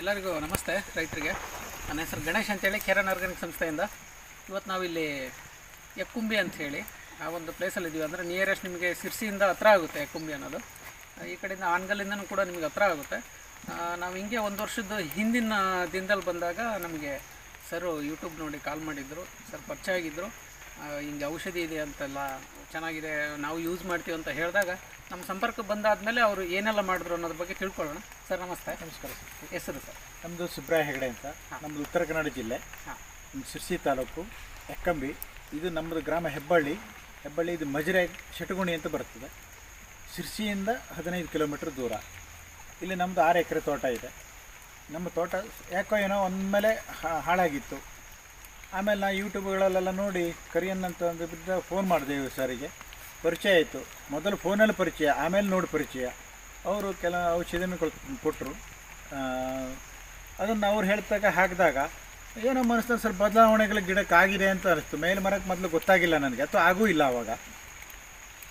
ಎಲ್ಲರಿಗೂ ನಮಸ್ತೆ ರೈತರಿಗೆ. ನನ್ನ ಹೆಸರು ಗಣೇಶ್ ಅಂತೇಳಿ ಕೆರನ್ ಆರ್ಗಾನಿಕ್ ಸಂಸ್ಥೆಯಿಂದ. ಇವತ್ತು ನಾವಿಲ್ಲಿ ಎಕ್ಕುಂಬಿ ಅಂತ ಹೇಳಿ ಆ ಒಂದು ಪ್ಲೇಸಲ್ಲಿ ಇದ್ದೀವಿ ಅಂದರೆ ನಿಯರೆಸ್ಟ್ ನಿಮಗೆ ಸಿರ್ಸಿಯಿಂದ ಹತ್ರ ಆಗುತ್ತೆ ಎಕ್ಕುಂಬಿ ಅನ್ನೋದು. ಈ ಕಡೆಯಿಂದ ಆನ್ಗಲ್ಲಿಂದನೂ ಕೂಡ ನಿಮಗೆ ಹತ್ರ ಆಗುತ್ತೆ. ನಾವು ಹಿಂಗೆ ಒಂದು ವರ್ಷದ ಹಿಂದಿನ ದಿನದಲ್ಲಿ ಬಂದಾಗ ನಮಗೆ ಸರ್ ಯೂಟ್ಯೂಬ್ ನೋಡಿ ಕಾಲ್ ಮಾಡಿದ್ದರು ಸರ್ ಪರಿಚಯ ಆಗಿದ್ದರು ಹಿಂಗೆ ಔಷಧಿ ಇದೆ ಅಂತೆಲ್ಲ ಚೆನ್ನಾಗಿದೆ ನಾವು ಯೂಸ್ ಮಾಡ್ತೀವಿ ಅಂತ ಹೇಳಿದಾಗ ನಮ್ಮ ಸಂಪರ್ಕ ಬಂದಾದಮೇಲೆ ಅವರು ಏನೆಲ್ಲ ಮಾಡಿದ್ರು ಅನ್ನೋದ್ರ ಬಗ್ಗೆ ತಿಳ್ಕೊಳ್ಳೋಣ. ಸರ್ ನಮಸ್ತೆ. ನಮಸ್ಕಾರ ಸರ್. ಹೆಸರು ಸರ್? ನಮ್ಮದು ಸುಬ್ರಾಯ ಹೆಗಡೆ ಅಂತ. ನಮ್ಮದು ಉತ್ತರ ಕನ್ನಡ ಜಿಲ್ಲೆ. ಶಿರ್ಸಿ ತಾಲೂಕು ಎಕ್ಕಂಬಿ. ಇದು ನಮ್ಮದು ಗ್ರಾಮ ಹೆಬ್ಬಳ್ಳಿ. ಹೆಬ್ಬಳ್ಳಿ ಇದು ಮಜರೆ ಶಟಗುಣಿ ಅಂತ ಬರ್ತದೆ. ಶಿರ್ಸಿಯಿಂದ ಹದಿನೈದು ಕಿಲೋಮೀಟ್ರ್ ದೂರ. ಇಲ್ಲಿ ನಮ್ಮದು ಆರು ಎಕರೆ ತೋಟ ಇದೆ. ನಮ್ಮ ತೋಟ ಯಾಕೋ ಏನೋ ಒಂದ್ಮೇಲೆ ಹಾ- ಹಾಳಾಗಿತ್ತು. ಆಮೇಲೆ ನಾ ಯೂಟ್ಯೂಬ್ಗಳಲ್ಲೆಲ್ಲ ನೋಡಿ ಕರಿಯನ್ ಅಂತ ಫೋನ್ ಮಾಡಿದೆ ಸರಿಗೆ. ಪರಿಚಯ ಆಯಿತು. ಮೊದಲು ಫೋನಲ್ಲಿ ಪರಿಚಯ, ಆಮೇಲೆ ನೋಡಿ ಪರಿಚಯ. ಅವರು ಕೆಲ ಔಷಧಿನ ಕೊಟ್ಟರು ಅದನ್ನು ಅವ್ರು ಹೇಳ್ದಾಗ ಹಾಕಿದಾಗ, ಏನೋ ಮನಸ್ಸಿನ ಸ್ವಲ್ಪ ಬದಲಾವಣೆಗಳ ಗಿಡಕ್ಕಾಗಿದೆ ಅಂತ ಅನಿಸ್ತು. ಮೇಲೆ ಮರಕ್ಕೆ ಮೊದಲು ಗೊತ್ತಾಗಿಲ್ಲ ನನಗೆ. ಅಥವಾ ಆಗೂ ಇಲ್ಲ ಆವಾಗ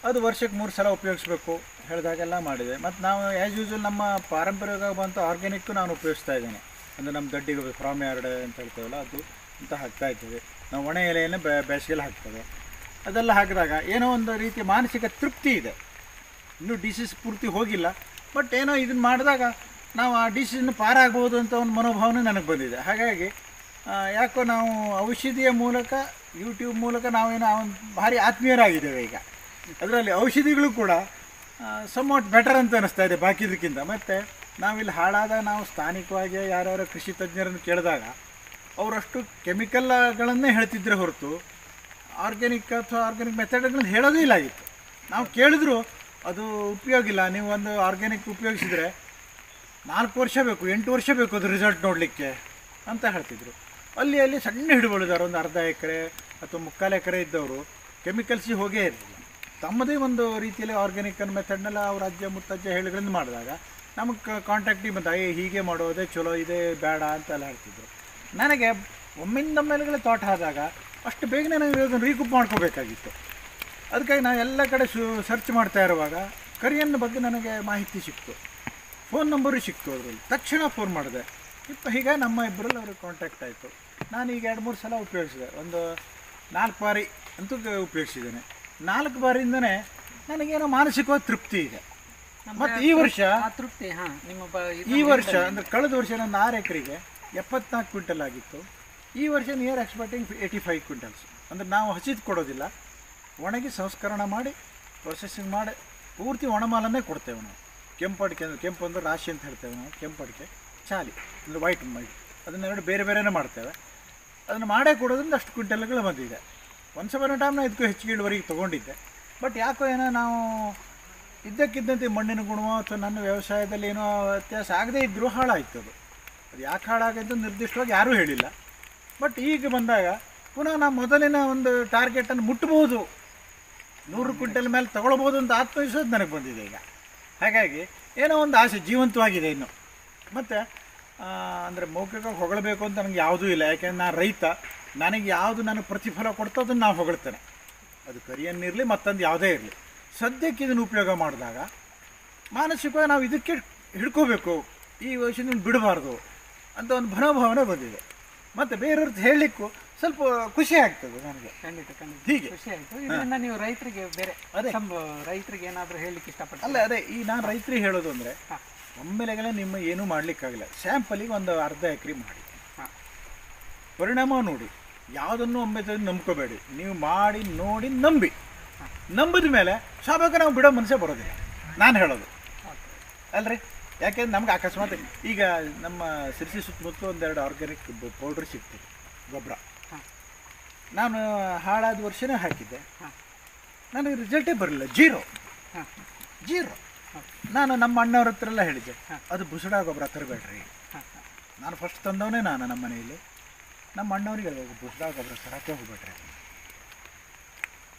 ಅದು ವರ್ಷಕ್ಕೆ ಮೂರು ಸಲ ಉಪಯೋಗಿಸ್ಬೇಕು ಹೇಳಿದಾಗೆಲ್ಲ ಮಾಡಿದೆ. ಮತ್ತು ನಾವು ಆ್ಯಸ್ ಯೂಸ್ವಲ್ ನಮ್ಮ ಪಾರಂಪರಿಕವಾಗಿ ಬಂತು ಆರ್ಗ್ಯಾನಿಕ್ಕು ನಾನು ಉಪಯೋಗಿಸ್ತಾ ಇದ್ದೇನೆ. ಅಂದರೆ ನಮ್ಮ ದಡ್ಡಿಗೆ ಫ್ರಾಮ್ ಯಾರ್ಡ್ ಅಂತ ಹೇಳ್ತೇವಲ್ಲ ಅದು. ಅಂತ ಹಾಕ್ತಾ ಇದ್ದೇವೆ. ನಾವು ಒಣ ಎಲೆಯನ್ನು ಬೆ ಬೇಸಿಗೆಲ್ಲ ಹಾಕ್ತೇವೆ. ಅದೆಲ್ಲ ಹಾಕಿದಾಗ ಏನೋ ಒಂದು ರೀತಿಯ ಮಾನಸಿಕ ತೃಪ್ತಿ ಇದೆ. ಇನ್ನೂ ಡಿಸೀಸ್ ಪೂರ್ತಿ ಹೋಗಿಲ್ಲ. ಬಟ್ ಏನೋ ಇದನ್ನು ಮಾಡಿದಾಗ ನಾವು ಆ ಡಿಸೀಸ್ನ ಪಾರಾಗ್ಬೋದು ಅಂತ ಒಂದು ಮನೋಭಾವನೆ ನನಗೆ ಬಂದಿದೆ. ಹಾಗಾಗಿ ಯಾಕೋ ನಾವು ಔಷಧಿಯ ಮೂಲಕ ಯೂಟ್ಯೂಬ್ ಮೂಲಕ ನಾವೇನೋ ಒಂದು ಭಾರಿ ಆತ್ಮೀಯರಾಗಿದ್ದೇವೆ ಈಗ. ಅದರಲ್ಲಿ ಔಷಧಿಗಳು ಕೂಡ ಸಮ್ವಾಟ್ ಬೆಟರ್ ಅಂತ ಅನ್ನಿಸ್ತಾ ಇದೆ ಬಾಕಿದಕ್ಕಿಂತ ಮತ್ತು ನಾವಿಲ್ಲಿ ಹಾಳಾದಾಗ ನಾವು ಸ್ಥಾನಿಕವಾಗಿ ಯಾರ್ಯಾರೋ ಕೃಷಿ ತಜ್ಞರನ್ನು ಕೇಳಿದಾಗ ಅವರಷ್ಟು ಕೆಮಿಕಲ್ಗಳನ್ನೇ ಹೇಳ್ತಿದ್ರೆ ಹೊರತು ಆರ್ಗ್ಯಾನಿಕ್ ಅಥವಾ ಆರ್ಗ್ಯಾನಿಕ್ ಮೆಥಡ್ಗಳನ್ನ ಹೇಳೋದೇ ಇಲ್ಲ ಆಗಿತ್ತು ನಾವು ಕೇಳಿದ್ರು ಅದು ಉಪಯೋಗ ಇಲ್ಲ. ನೀವು ಒಂದು ಆರ್ಗ್ಯಾನಿಕ್ ಉಪಯೋಗಿಸಿದರೆ ನಾಲ್ಕು ವರ್ಷ ಬೇಕು, ಎಂಟು ವರ್ಷ ಬೇಕು ಅದು ರಿಸಲ್ಟ್ ನೋಡಲಿಕ್ಕೆ ಅಂತ ಹೇಳ್ತಿದ್ರು. ಅಲ್ಲಿ ಅಲ್ಲಿ ಸಣ್ಣ ಹಿಡುವಳಿದಾರೆ ಒಂದು ಅರ್ಧ ಎಕರೆ ಅಥವಾ ಮುಕ್ಕಾಲು ಎಕರೆ ಇದ್ದವರು ಕೆಮಿಕಲ್ಸಿಗೆ ಹೋಗೇ ಇರಲಿಲ್ಲ. ತಮ್ಮದೇ ಒಂದು ರೀತಿಯಲ್ಲಿ ಆರ್ಗ್ಯಾನಿಕ್ ಮೆಥಡ್ನೆಲ್ಲ ಅವ್ರ ಅಜ್ಜ, ಮುತ್ತಜ್ಜ ಹೇಳಿಗಳಿಂದ ಮಾಡಿದಾಗ ನಮಗೆ ಕಾಂಟ್ಯಾಕ್ಟಿಗೆ ಬಂದ ಏ ಹೀಗೆ ಮಾಡೋದೇ ಚಲೋ, ಇದೆ ಬೇಡ ಅಂತೆಲ್ಲ ಹೇಳ್ತಿದ್ರು. ನನಗೆ ಒಮ್ಮಿಂದ ಮೇಲೆಗಳ ತೋಟ ಆದಾಗ ಅಷ್ಟು ಬೇಗನೆ ನನಗೆ ಇದನ್ನು ರೀಕೂಪ್ ಮಾಡ್ಕೋಬೇಕಾಗಿತ್ತು. ಅದಕ್ಕಾಗಿ ನಾನು ಎಲ್ಲ ಕಡೆ ಶು ಸರ್ಚ್ ಮಾಡ್ತಾ ಇರುವಾಗ ಕರಿಯನ್ನ ಬಗ್ಗೆ ನನಗೆ ಮಾಹಿತಿ ಸಿಕ್ತು. ಫೋನ್ ನಂಬರು ಸಿಕ್ತು ಅದರಲ್ಲಿ. ತಕ್ಷಣ ಫೋನ್ ಮಾಡಿದೆ. ಇಪ್ಪ ಹೀಗೆ ನಮ್ಮ ಇಬ್ಬರಲ್ಲಿ ಅವ್ರಿಗೆ ಕಾಂಟ್ಯಾಕ್ಟ್ ಆಯಿತು. ನಾನು ಈಗ ಎರಡು ಮೂರು ಸಲ ಉಪಯೋಗಿಸಿದೆ. ಒಂದು ನಾಲ್ಕು ಬಾರಿ ಅಂತೂ ಉಪಯೋಗಿಸಿದ್ದೇನೆ. ನಾಲ್ಕು ಬಾರಿಯಿಂದನೇ ನನಗೇನೋ ಮಾನಸಿಕವಾದ ತೃಪ್ತಿ ಇದೆ. ಮತ್ತು ಈ ವರ್ಷ ತೃಪ್ತಿ ಹಾಂ ನಿಮ್ಮ ಈ ವರ್ಷ ಅಂದರೆ ಕಳೆದ ವರ್ಷ ನನ್ನ ಆರು ಎಕರೆಗೆ ಎಪ್ಪತ್ನಾಲ್ಕು ಕ್ವಿಂಟಲ್ ಆಗಿತ್ತು. ಈ ವರ್ಷ near expecting eighty five quintals. ಅಂದರೆ ನಾವು ಹಸಿದು ಕೊಡೋದಿಲ್ಲ. ಒಣಗಿ ಸಂಸ್ಕರಣ ಮಾಡಿ ಪ್ರೊಸೆಸಿಂಗ್ ಮಾಡಿ, ಪೂರ್ತಿ ಒಣಮಾಲನ್ನೇ ಕೊಡ್ತೇವೆ ನಾವು. ಕೆಂಪಡಿಕೆ ಅಂದರೆ ಕೆಂಪು ಅಂದರೆ ರಾಶಿ ಅಂತ ಹೇಳ್ತೇವೆ ನಾವು, ಕೆಂಪಡಿಕೆ, ಚಾಲಿ, ಅಂದರೆ ವೈಟ್ ಅದನ್ನ ಅದನ್ನೆರಡು ಬೇರೆ ಬೇರೆನೇ ಮಾಡ್ತೇವೆ. ಅದನ್ನು ಮಾಡೇ ಕೊಡೋದ್ರಿಂದ ಅಷ್ಟು ಕ್ವಿಂಟಲ್ಗಳು ಬಂದಿದೆ. ಒಂದು ಸಮಯ ಟೈಮ್ ನಾನು ಇದಕ್ಕೂ ಹೆಚ್ಚಿಗೆ ಇಳುವರಿಗೆ ತೊಗೊಂಡಿದ್ದೆ. ಬಟ್ ಯಾಕೋ ಏನೋ ನಾವು ಇದ್ದಕ್ಕಿದ್ದಂತೆ ಮಣ್ಣಿನ ಗುಣವೋ ಅಥವಾ ನನ್ನ ವ್ಯವಸಾಯದಲ್ಲಿ ಏನೋ ವ್ಯತ್ಯಾಸ ಆಗದೇ ಇದ್ದರೂ ಹಾಳಾಯ್ತು ಅದು. ಅದು ಯಾಕೆ ಹಾಳಾಗಿದ್ದು ನಿರ್ದಿಷ್ಟವಾಗಿ ಯಾರೂ ಹೇಳಿಲ್ಲ. ಬಟ್ ಈಗ ಬಂದಾಗ ಪುನಃ ನಾವು ಮೊದಲಿನ ಒಂದು ಟಾರ್ಗೆಟನ್ನು ಮುಟ್ಬೋದು. ನೂರು ಕ್ವಿಂಟಲ್ ಮೇಲೆ ತಗೊಳ್ಬೋದು ಅಂತ ಆತ್ಮವಿಶ್ವಾಸ ನನಗೆ ಬಂದಿದೆ ಈಗ. ಹಾಗಾಗಿ ಏನೋ ಒಂದು ಆಸೆ ಜೀವಂತವಾಗಿದೆ ಇನ್ನು. ಮತ್ತು ಅಂದರೆ ಮೌಖಿಕವಾಗಿ ಹೊಗಳಬೇಕು ಅಂತ ನನಗೆ ಯಾವುದೂ ಇಲ್ಲ. ಯಾಕೆಂದ್ರೆ ನಾನು ರೈತ. ನನಗೆ ಯಾವುದು ನನಗೆ ಪ್ರತಿಫಲ ಕೊಡ್ತೋ ಅದನ್ನು ನಾವು ಹೊಗಳ್ತೇನೆ. ಅದು ಕರಿಯನ್ನಿರಲಿ ಮತ್ತೊಂದು ಯಾವುದೇ ಇರಲಿ. ಸದ್ಯಕ್ಕೆ ಇದನ್ನು ಉಪಯೋಗ ಮಾಡಿದಾಗ ಮಾನಸಿಕವಾಗಿ ನಾವು ಇದಕ್ಕೆ ಹಿಡ್ಕೋಬೇಕು. ಈ ವಯಸ್ಸಿನ ಬಿಡಬಾರ್ದು. ಅಂತ ಒಂದು ಮನೋಭಾವನೆ ಬಂದಿದೆ. ಮತ್ತು ಬೇರೆಯವ್ರದ್ದು ಹೇಳಲಿಕ್ಕೂ ಸ್ವಲ್ಪ ಖುಷಿ ಆಗ್ತದೆ ನನಗೆ. ಖಂಡಿತ ಖಂಡಿತ. ಹೀಗೆ. ಖುಷಿ ಆಯಿತು. ಇದರಿಂದ ನೀವು ರೈತರಿಗೆ ಬೇರೆ ಅದೇ. ರೈತರಿಗೆ ಏನಾದರೂ ಹೇಳಲಿಕ್ಕೆ ಇಷ್ಟಪಡ್ತಾರೆ? ಅಲ್ಲ ಅದೇ. ಈ ನಾನು ರೈತರಿಗೆ ಹೇಳೋದು ಅಂದರೆ ಒಮ್ಮೆಲೆಗಳ ನಿಮ್ಮ ಏನೂ ಮಾಡಲಿಕ್ಕಾಗಲ್ಲ. ಸ್ಯಾಂಪಲಿಗೆ ಒಂದು ಅರ್ಧ ಎಕರೆ ಮಾಡಿ. ಹಾಂ. ಪರಿಣಾಮ ನೋಡಿ. ಯಾವುದನ್ನು ಒಮ್ಮೆ ನಂಬ್ಕೋಬೇಡಿ. ನೀವು ಮಾಡಿ ನೋಡಿ ನಂಬಿ. ನಂಬಿದ ಮೇಲೆ ಸ್ವಾಭಾವಿಕ ನಾವು ಬಿಡೋ ಮನಸ್ಸೇ ಬರೋದಿಲ್ಲ. ನಾನು ಹೇಳೋದು. ಅಲ್ರಿ? ಯಾಕೆಂದ್ರೆ ನಮ್ಗೆ ಅಕಸ್ಮಾತ್ ಈಗ ನಮ್ಮ ಸಿರ್ಸಿ ಸುತ್ತಮುತ್ತಲು ಒಂದೆರಡು ಆರ್ಗ್ಯಾನಿಕ್ ಪೌಡ್ರ್ ಸಿಗ್ತದೆ ಗೊಬ್ಬರ. ಹಾಂ. ನಾನು ಹಾಳಾದ ವರ್ಷನೇ ಹಾಕಿದ್ದೆ. ಹಾಂ. ನನಗೆ ರಿಸಲ್ಟೇ ಬರಲಿಲ್ಲ ಜೀರೋ. ಹಾಂ. ಜೀರೋ. ನಾನು ನಮ್ಮ ಅಣ್ಣವ್ರ ಹತ್ರ ಎಲ್ಲ ಹೇಳಿದ್ದೆ ಅದು ಬುಸಡ ಗೊಬ್ಬರ ತರಬೇಡ್ರಿ. ನಾನು ಫಸ್ಟ್ ತಂದವನೇ ನಾನು ನಮ್ಮ ಮನೆಯಲ್ಲಿ. ನಮ್ಮ ಅಣ್ಣವ್ರಿಗೆ ಬುಸಡ ಗೊಬ್ಬರ ತರಕ್ಕೆ ಹೋಗ್ಬೇಡ್ರಿ.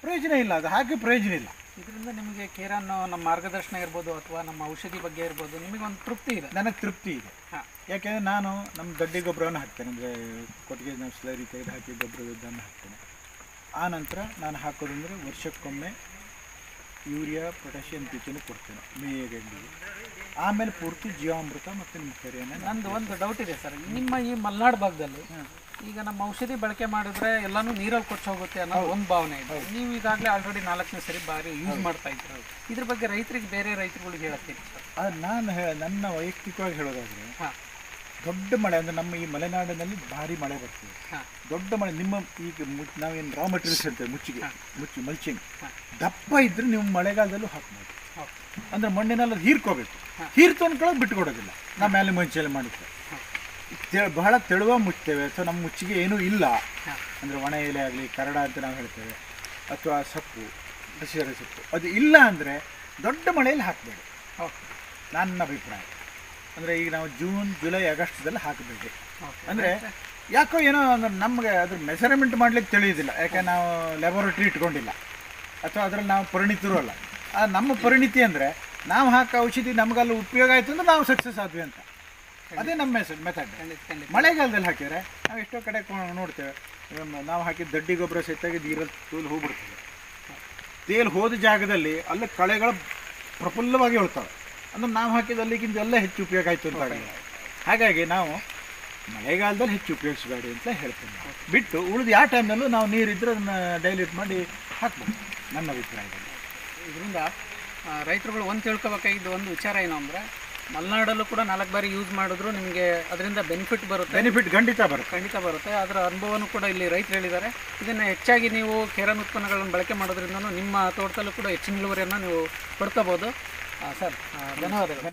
ಪ್ರಯೋಜನ ಇಲ್ಲ ಅದು ಹಾಕಿ ಪ್ರಯೋಜನ ಇಲ್ಲ. ಇದರಿಂದ ನಿಮಗೆ ಕೇರನ್ ನಮ್ಮ ಮಾರ್ಗದರ್ಶನ ಇರ್ಬೋದು ಅಥವಾ ನಮ್ಮ ಔಷಧಿ ಬಗ್ಗೆ ಇರ್ಬೋದು ನಿಮಗೆ ಒಂದು ತೃಪ್ತಿ ಇದೆ? ನನಗೆ ತೃಪ್ತಿ ಇದೆ. ಹಾಂ. ಯಾಕೆಂದರೆ ನಾನು ನಮ್ಮ ದೊಡ್ಡ ಗೊಬ್ಬರವನ್ನು ಹಾಕ್ತೇನೆ. ಅಂದರೆ ಕೊಟ್ಟಿಗೆ ನಾವು ಸ್ಲರಿ ತೆಗೆದು ಹಾಕಿ ಗೊಬ್ಬರ ಇದನ್ನು ಹಾಕ್ತೇನೆ. ಆ ನಂತರ ನಾನು ಹಾಕೋದಂದರೆ ವರ್ಷಕ್ಕೊಮ್ಮೆ ಯೂರಿಯಾ ಪೊಟ್ಯಾಷಿಯಂ ಬೀಜನೂ ಕೊಡ್ತೇನೆ ಮೇಗೆ ಆಮೇಲೆ ಪೂರ್ತಿ ಜೀವಾಮೃತ ಮತ್ತು ನಿಮ್ಮ ಕೆರೆಯನ್ನು ನಂದು ಒಂದು ಡೌಟ್ ಇದೆ ಸರ್. ನಿಮ್ಮ ಈ ಮಲೆನಾಡು ಭಾಗದಲ್ಲಿ ಈಗ ನಮ್ಮ ಔಷಧಿ ಬಳಕೆ ಮಾಡಿದ್ರೆ ಎಲ್ಲಾನು ನೀರಲ್ಲಿ ಕೊಚ್ಚ ಹೋಗುತ್ತೆ ಅನ್ನೋ ಒಂದು ಭಾವನೆ ಇದೆ. ನೀವು ಈಗಾಗಲೇ ಆಲ್ರೆಡಿ ನಾಲ್ಕನೇ ಸರಿ ಬಾರಿ ಯೂಸ್ ಮಾಡ್ತಾ ಇದ್ರು ಇದ್ರ ಬಗ್ಗೆ ರೈತರಿಗೆ ಬೇರೆ ರೈತರುಗಳಿಗೆ ಹೇಳತ್ತೀನಿ ಸರ್? ಅದು ನಾನು ನನ್ನ ವೈಯಕ್ತಿಕವಾಗಿ ಹೇಳೋದಾದ್ರೆ ಹಾಂ. ದೊಡ್ಡ ಮಳೆ ಅಂದರೆ ನಮ್ಮ ಈ ಮಲೆನಾಡಿನಲ್ಲಿ ಭಾರಿ ಮಳೆ ಬರ್ತದೆ. ಹಾಂ. ದೊಡ್ಡ ಮಳೆ ನಿಮ್ಮ ಈಗ ನಾವೇನು ರಾ ಮೆಟೀರಿಯಲ್ಸ್ ಹೇಳ್ತೇವೆ ಮುಚ್ಚಿಗೆ ಮುಚ್ಚಿ ಮಲ್ಚಿಂಗ್. ದಪ್ಪ ಇದ್ರೆ ನೀವು ಮಳೆಗಾಲದಲ್ಲೂ ಹಾಕ್ಬೋದು. ಅಂದ್ರೆ ಮಣ್ಣಿನಲ್ಲಿ ಹೀರ್ಕೋಬೇಕು. ಹೀರ್ತು ಅನ್ಕೊಳ್ಳೋದು ಬಿಟ್ಕೊಡೋದಿಲ್ಲ. ನಾವು ಮೇಲೆ ಮುಂಚೆಲ್ಲ ಮಾಡಿದ್ದೆ ಬಹಳ ತೆಳುವ ಮುಚ್ತೇವೆ ಅಥವಾ ನಮ್ಮ ಮುಚ್ಚಿಗೆ ಏನೂ ಇಲ್ಲ. ಅಂದರೆ ಒಣ ಎಲೆ ಆಗಲಿ ಕರಡ ಅಂತ ನಾವು ಹೇಳ್ತೇವೆ. ಅಥವಾ ಸೊಪ್ಪು ಹಸಿರ ಸೊಪ್ಪು. ಅದು ಇಲ್ಲ ಅಂದರೆ ದೊಡ್ಡ ಮಳೆಯಲ್ಲಿ ಹಾಕಬೇಡಿ. ಓಕೆ. ನನ್ನ ಅಭಿಪ್ರಾಯ. ಅಂದರೆ ಈಗ ನಾವು ಜೂನ್ ಜುಲೈ ಆಗಸ್ಟ್ದಲ್ಲಿ ಹಾಕಬೇಡಿ ಅಂದರೆ ಯಾಕೋ ಏನೋ ಅಂದ್ರೆ ನಮಗೆ ಅದ್ರ ಮೆಸರ್ಮೆಂಟ್ ಮಾಡ್ಲಿಕ್ಕೆ ತಿಳಿಯೋದಿಲ್ಲ. ಯಾಕೆ ನಾವು ಲ್ಯಾಬೊರೇಟ್ರಿ ಇಟ್ಕೊಂಡಿಲ್ಲ. ಅಥವಾ ಅದರಲ್ಲಿ ನಾವು ಪರಿಣಿತರು ಅಲ್ಲ. ಆ ನಮ್ಮ ಪರಿಣಿತಿ ಅಂದರೆ ನಾವು ಹಾಕೋ ಔಷಧಿ ನಮಗಲ್ಲಿ ಉಪಯೋಗ ಆಯಿತು ಅಂದ್ರೆ ನಾವು ಸಕ್ಸಸ್ ಆದ್ವಿ ಅಂತ. ಅದೇ ನಮ್ಮ ಮೆಸೇಜ್ ಮೆಥಡ್ ಮಳೆಗಾಲದಲ್ಲಿ ಹಾಕಿದರೆ ನಾವು ಎಷ್ಟೋ ಕಡೆ ನೋಡ್ತೇವೆ. ನಾವು ಹಾಕಿದ ದಡ್ಡಿ ಗೊಬ್ಬರ ಸಹಿತಾಗಿ ನೀರಲ್ಲಿ ತೂಲು ಹೋಗ್ಬಿಡ್ತದೆ. ತೇಲ್ ಹೋದ ಜಾಗದಲ್ಲಿ ಅಲ್ಲಿ ಕಳೆಗಳು ಪ್ರಫುಲ್ಲವಾಗಿ ಹೇಳ್ತಾವೆ ಅಂದ್ರೆ ನಾವು ಹಾಕಿದ ಅಲ್ಲಿಗಿಂತ ಎಲ್ಲ ಹೆಚ್ಚು ಉಪಯೋಗ ಆಯಿತು ಅಂತ. ಹಾಗಾಗಿ ನಾವು ಮಳೆಗಾಲದಲ್ಲಿ ಹೆಚ್ಚು ಉಪಯೋಗಿಸಬೇಡಿ ಅಂತ ಹೇಳ್ತೀನಿ. ಬಿಟ್ಟು ಉಳಿದು ಯಾವ ಟೈಮ್ನಲ್ಲೂ ನಾವು ನೀರಿದ್ರೆ ಅದನ್ನ ಡೈಲ್ಯೂಟ್ ಮಾಡಿ ಹಾಕ್ಬೋದು. ನನ್ನ ಅಭಿಪ್ರಾಯದಲ್ಲಿ. ಇದರಿಂದ ರೈತರುಗಳು ಒಂದು ತಿಳ್ಕೊಬೇಕಾಗಿದ್ದು ಒಂದು ವಿಚಾರ ಏನು ಅಂದರೆ ಮಲೆನಾಡಲ್ಲೂ ಕೂಡ ನಾಲ್ಕು ಬಾರಿ ಯೂಸ್ ಮಾಡಿದ್ರು. ನಿಮಗೆ ಅದರಿಂದ ಬೆನಿಫಿಟ್ ಬರುತ್ತೆ. ಬೆನಿಫಿಟ್ ಖಂಡಿತ ಬರುತ್ತೆ. ಖಂಡಿತ ಬರುತ್ತೆ. ಅದರ ಅನುಭವನೂ ಕೂಡ ಇಲ್ಲಿ ರೈತರು ಹೇಳಿದ್ದಾರೆ. ಇದನ್ನು ಹೆಚ್ಚಾಗಿ ನೀವು ಕೇರನ್ ಉತ್ಪನ್ನಗಳನ್ನು ಬಳಕೆ ಮಾಡೋದ್ರಿಂದ ನಿಮ್ಮ ತೋಟದಲ್ಲೂ ಕೂಡ ಹೆಚ್ಚಿನ ಇಳುವರಿಯನ್ನು ನೀವು ಪಡ್ಕೋಬೋದು. ಸರ್ ಧನ್ಯವಾದಗಳು.